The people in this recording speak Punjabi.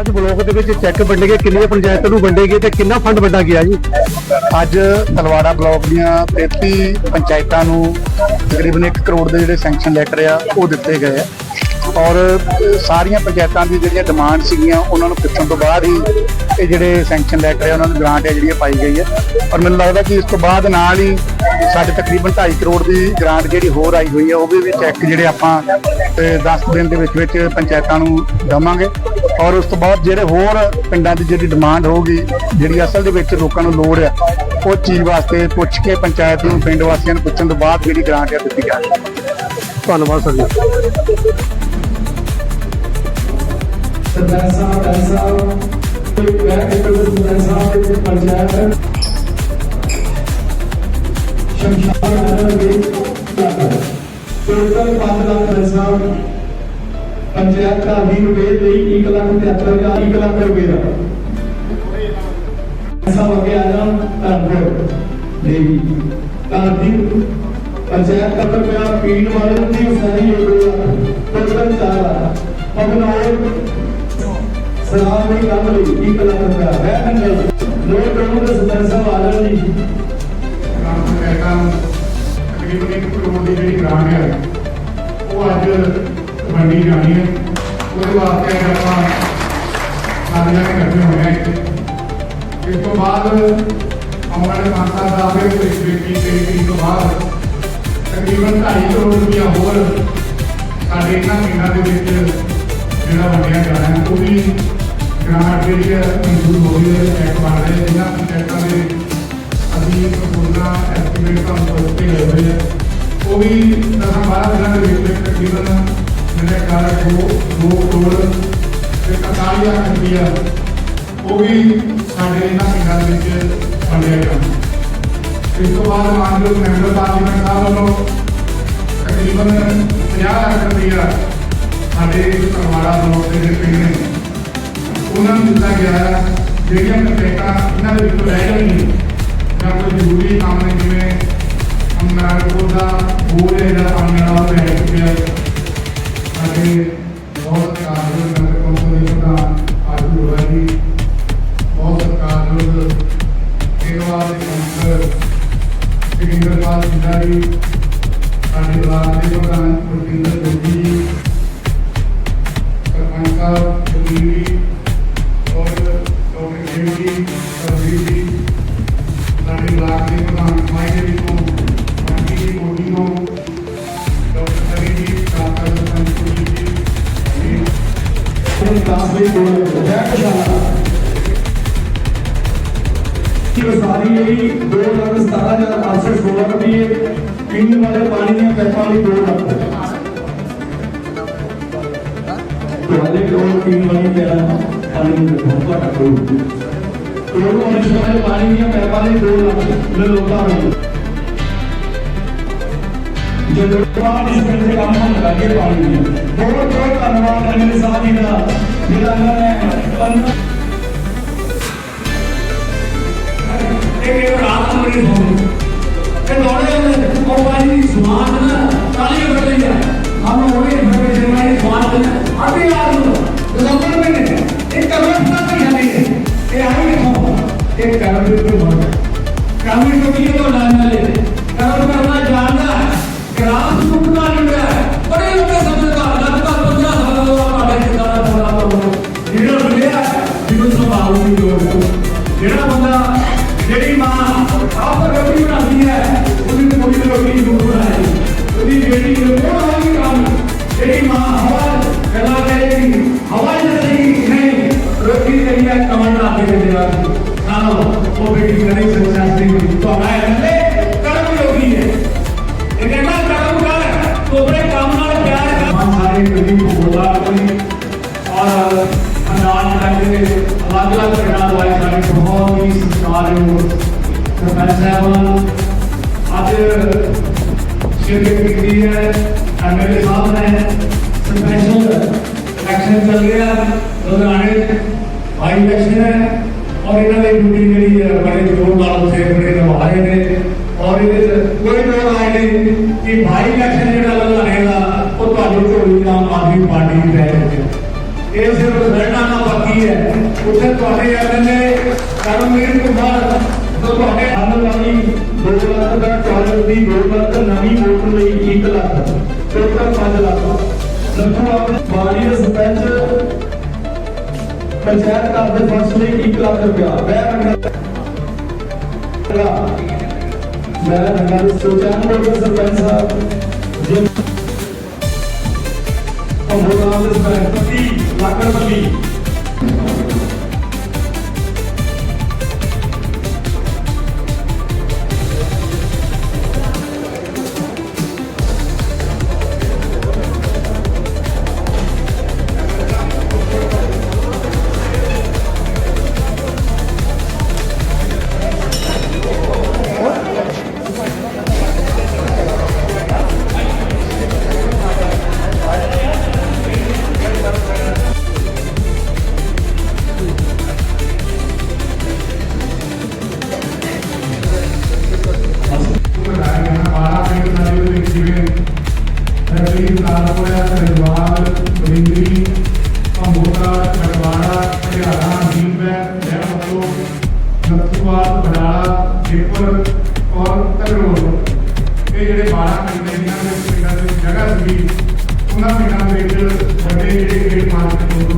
ਅੱਜ ਬਲੋਕ ਦੇ ਵਿੱਚ ਚੈੱਕ ਵੰਡੇ ਗਏ ਕਿੰਨੀਆਂ ਪੰਚਾਇਤਾਂ ਨੂੰ ਵੰਡੇ ਗਏ ਤੇ ਕਿੰਨਾ ਫੰਡ ਵੰਡਾ ਗਿਆ ਜੀ? ਅੱਜ ਤਲਵਾੜਾ ਬਲਾਕ ਦੀਆਂ 33 ਪੰਚਾਇਤਾਂ ਨੂੰ ਤਕਰੀਬਨ 1 ਕਰੋੜ ਦੇ ਜਿਹੜੇ ਸੈਂਕਸ਼ਨ ਲੈਟਰ ਆ, ਉਹ ਦਿੱਤੇ ਗਏ ਆ। ਔਰ ਸਾਰੀਆਂ ਪੰਚਾਇਤਾਂ ਦੀ ਜਿਹੜੀਆਂ ਡਿਮਾਂਡ ਸੀਗੀਆਂ, ਉਹਨਾਂ ਨੂੰ ਪੁੱਛਣ ਤੋਂ ਬਾਅਦ ਹੀ ਇਹ ਜਿਹੜੇ ਸੈਂਕਸ਼ਨ ਲੈਟਰ ਆ, ਉਹਨਾਂ ਨੂੰ ਗ੍ਰਾਂਟ ਹੈ ਜਿਹੜੀ ਪਾਈ ਗਈ ਹੈ ਔਰ ਮੈਨੂੰ ਲੱਗਦਾ ਕਿ ਇਸ ਤੋਂ ਬਾਅਦ ਨਾਲ ਹੀ ਸਾਡੇ ਤਕਰੀਬਨ 2.5 ਕਰੋੜ ਦੀ ਗ੍ਰਾਂਟ ਜਿਹੜੀ ਹੋਰ ਆਈ ਹੋਈ ਹੈ ਉਹ ਵੀ ਵੀ ਚੈੱਕ ਜਿਹੜੇ ਆਪਾਂ 10 ਦਿਨ ਦੇ ਵਿੱਚ ਵਿੱਚ ਪੰਚਾਇਤਾਂ ਨੂੰ ਦਵਾਂਗੇ। ਔਰ ਉਸ ਤੋਂ ਬਾਅਦ ਜਿਹੜੇ ਹੋਰ ਪਿੰਡਾਂ ਦੀ ਜਿਹੜੀ ਡਿਮਾਂਡ ਹੋਊਗੀ, ਜਿਹੜੀ ਅਸਲ ਦੇ ਵਿੱਚ ਲੋਕਾਂ ਨੂੰ ਲੋੜ ਹੈ ਉਹ ਚੀਜ਼ ਵਾਸਤੇ ਪੁੱਛ ਕੇ ਪੰਚਾਇਤ ਨੂੰ, ਪਿੰਡ ਵਾਸੀਆਂ ਨੂੰ ਪੁੱਛਣ ਤੋਂ ਬਾਅਦ ਜਿਹੜੀ ਗ੍ਰਾਂਟ ਹੈ ਦਿੱਤੀ ਜਾਵੇ ਧੰਨਵਾਦ, ਸਰ ਜੀ। ਸਰਦਾਰ ਸਾਹਿਬ ਡਾਕਟਰ ਸਾਹਿਬ ਕੋਈ ਬੈਕ ਇੱਕ ਸਰਦਾਰ ਸਾਹਿਬ ਦੇ ਪੰਚਾਇਤ ਸ਼ਮਸ਼ਾਨ ਨਗਰ ਦੇ ਟੋਟਲ 5 ਲੱਖ ਡਾਕਟਰ ਪੰਚਾਇਤ ਦਾ 20 ਰੁਪਏ ਲਈ 1 ਲੱਖ 73000 1 ਲੱਖ ਰੁਪਏ ਦਾ ਐਸਾ ਹੋ ਗਿਆ ਨਾ ਧੰਨਵਾਦ ਦੇਵੀ ਤਾਂ ਪੰਚਾਇਤ ਦਾ ਰੁਪਇਆ ਪੀਣ ਵਾਲੇ ਦੀ ਸਾਰੀ ਯੋਗਤਾ ਟੋਟਲ 4 ਲੱਖ ਪਗਨੌਰ ਸਲਾਮ ਨਹੀਂ ਕੰਮ ਲਈ ਇੱਕ ਲੱਖ ਰੁਪਇਆ ਹੈ? ਨੰਗਲ ਲੋਕ ਕਰੂ ਦੇ ਸਾਹਿਬ ਆ ਜੀ। ਗ੍ਰਾਮ ਪੰਚਾਇਤਾਂ ਤਕਰੀਬਨ 1 ਕਰੋੜ ਦੀ ਜਿਹੜੀ ਗ੍ਰਾਂਟ ਹੈ, ਉਹ ਅੱਜ ਵੰਡੀ ਜਾਣੀ ਹੈ। ਉਹਦੇ ਵਾਸਤੇ ਆਪਾਂ ਸਾਰੇ ਜਣੇ ਇਕੱਠੇ ਹੋਏ ਹਾਂ ਇਸ ਤੋਂ ਬਾਅਦ ਆਉਣ ਵਾਲੇ ਮਾਸਾ ਦਾ ਫਿਰ ਬੇਟੀ ਤੇ ਤੋਂ ਬਾਅਦ ਤਕਰੀਬਨ 2.5 ਕਰੋੜ ਰੁਪਇਆ ਹੋਰ ਸਾਡੇ ਇਹਨਾਂ ਪਿੰਡਾਂ ਦੇ ਵਿੱਚ ਜਿਹੜਾ ਵੰਡਿਆ ਜਾਣਾ ਉਹ ਵੀ ਗ੍ਰਾਂਟ ਜਿਹੜੀ ਹੈ ਮਨਜ਼ੂਰ ਹੋ ਗਈ ਹੈ ਚੈੱਕ ਬਣ ਰਹੇ ਨੇ ਜਿਨ੍ਹਾਂ ਦੇ ਅਸੀਂ ਪ੍ਰਪੋਜ਼ਲਾਂ ਐਸਟੀਮੇਟ ਤੁਹਾਨੂੰ ਦਿੱਤੇ ਗਏ ਹੋਏ ਆ। ਉਹ ਵੀ ਦਸਾਂ ਬਾਰਾਂ ਦਿਨਾਂ ਦੇ ਵਿੱਚ ਤਕਰੀਬਨ ਮੇਰੇ ਖਿਆਲ ਹੈ ਦੋ ਕਰੋੜ ਤੇ 41 ਲੱਖ ਰੁਪਈਆ ਉਹ ਵੀ ਸਾਡੇ ਇਹਨਾਂ ਪਿੰਡਾਂ ਦੇ ਵਿੱਚ ਵੰਡਿਆ ਜਾਣਾ ਇਸ ਤੋਂ ਬਾਅਦ ਮਾਨਯੋਗ ਮੈਂਬਰ ਪਾਰਲੀਮੈਂਟ ਸਾਹਿਬ ਵੱਲੋਂ ਤਕਰੀਬਨ 50 ਲੱਖ ਰੁਪਈਆ ਸਾਡੇ ਕਰਵਾੜਾ ਬਲੋਕ ਦੇ ਜਿਹੜੇ ਪਿੰਡ ਨੇ ਉਹਨਾਂ ਨੂੰ ਦਿੱਤਾ ਗਿਆ ਹੈ, ਜਿਹੜੀਆਂ ਪੰਚਾਇਤਾਂ ਇਹਨਾਂ ਦੇ ਵਿੱਚੋਂ ਰਹਿ ਜਾਣਗੀਆਂ ਜਾਂ ਕੋਈ ਜ਼ਰੂਰੀ ਕੰਮ ਨੇ, ਜਿਵੇਂ ਅਮਨਾਰਪੁਰ ਦਾ ਬੋਰ ਹੈ ਜਿਹੜਾ ਪਾਣੀ ਵਾਲਾ ਉਹ ਰਹਿ ਸਾਡੇ ਬਹੁਤ ਕਾਰਜ ਨਗਰ ਕੌਂਸਲ ਦੇ ਪ੍ਰਧਾਨ ਆਜੂ ਹੋਇਆ ਜੀ ਬਹੁਤ ਸਤਿਕਾਰਯੋਗ ਕੇਰਵਾਲ ਦੇ ਕੌਂਸਲਰ ਜਗਿੰਦਰਪਾਲ ਜਿੰਦਾ ਜੀ, ਸਾਡੇ ਬਲਾਕ ਦੇ ਪ੍ਰਧਾਨ ਗੁਰਪਿੰਦਰ ਜੀ, ਸਰਪੰਚ ਸਾਹਿਬ ਜੀ ਡਾਕਟਰ ਦੇਵ ਜੀ ਸਰਵੀਰ ਜੀ ਸਾਡੇ ਬਲਾਕ ਦੇ ਪ੍ਰਧਾਨ ਮਾਈ ਦੇ ਵਿੱਚੋਂ ਮੰਡੀ ਦੀ ਕੋਟੀ ਤੋਂ ਡਾਕਟਰ ਸਰੀ ਜੀ ਡਾਕਟਰ ਸੰਤੋਸ਼ੀ ਜੀ ਜੀ ਆਪਣੇ ਦਾਸ ਲਈ ਕੋਲ ਹੈ ਕਸ਼ਾਲਾ ਕਿ ਸਾਰੀ ਜਿਹੜੀ 2 ਲੱਖ 17816 ਰੁਪਏ ਪੀਣ ਵਾਲੇ ਪਾਣੀ ਦੀਆਂ ਪਾਈਪਾਂ ਲਈ 2 ਲੱਖ ਤੁਹਾਡੇ ਕੋਲ ਪੀਣ ਵਾਲੀ ਪੈਣਾ ਪਾਣੀ ਨੂੰ ਬਹੁਤ ਘੱਟ ਹੋਊ ਕੋਲ ਉਹਨਾਂ ਵਾਲੇ ਪਾਣੀ ਦੀਆਂ ਪਾਈਪਾਂ ਲਈ 2 ਲੱਖ ਲੈ ਲੋਕਾਂ ਨੂੰ ਜਦੋਂ ਬਾਅਦ ਇਸ ਪਿੰਡ ਦੇ ਕੰਮ ਹੋਣ ਲੱਗੇ ਪਾਣੀ ਦੀ ਬਹੁਤ ਬਹੁਤ ਧੰਨਵਾਦ ਐਮਐਲਏ ਸਾਹਿਬ ਜੀ ਦਾ ਜਿਹੜਾ ਇਹਨਾਂ গ্রামের প্রকৃতি তো লাল নালে ਸਰਪੰਚ ਸਾਹਿਬਾਨ ਅੱਜ ਸ਼ਿਰਕਤ ਕੀਤੀ ਹੈ ਐਮਐਲਏ ਸਾਹਿਬ ਨੇ ਸਪੈਸ਼ਲ ਇਲੈਕਸ਼ਨ ਚੱਲ ਰਿਹਾ ਲੁਧਿਆਣੇ ਬਾਈ ਇਲੈਕਸ਼ਨ ਹੈ ਔਰ ਇਹਨਾਂ ਦੀ ਡਿਊਟੀ ਜਿਹੜੀ ਹੈ ਬੜੇ ਜ਼ੋਰ ਨਾਲ ਉਸੇ ਬੜੇ ਨਿਭਾ ਰਹੇ ਨੇ ਔਰ ਇਹਦੇ ਕੋਈ ਦੋ ਰਾਏ ਨਹੀਂ ਕਿ ਬਾਈ ਇਲੈਕਸ਼ਨ ਜਿਹੜਾ ਲੁਧਿਆਣੇ ਦਾ ਉਹ ਤੁਹਾਡੀ ਝੋਲੀ ਆਮ ਆਦਮੀ ਪਾਰਟੀ ਦੀ ਰਹਿ ਇਹ ਸਿਰਫ ਰਹਿਣਾ ਨਾ ਬਾਕੀ ਹੈ ਉੱਥੇ ਤੁਹਾਡੇ ਐਮਐਲਏ ਕਰਮਵੀਰ ਕੁਮਾਰ ਤੋਂ ਤੁਹਾਡੇ ਦੀ 2 ਲੱਖ ਨਵੀਂ ਵੋਟਰ ਲਈ 1 ਲੱਖ ਟੋਟਲ 5 ਲੱਖ। ਲੱਖੂ ਆਪਣੇ ਬਾੜੀ ਦੇ ਸਰਪੰਚ ਪੰਚਾਇਤ ਘਰ ਦੇ ਫਰਸ਼ ਲਈ 1 ਲੱਖ ਰੁਪਇਆ। ਮੈਂ ਮੰਗਾ ਮੈਂ ਮੰਗਾ ਸੋਚਾਂ ਬੋਲ ਸਰਪੰਚ ਸਾਹਿਬ। ਜੇ ਉਹ ਦੇ ਸਰਪੰਚ 30 ਲੱਖ ਰੁਪਏ ਉਹਨਾਂ ਪਿੰਡਾਂ ਵਿੱਚ ਵੱਡੇ ਜਿਹੜੇ ਗੇਟ ਮਾਰਕ ਤੋਂ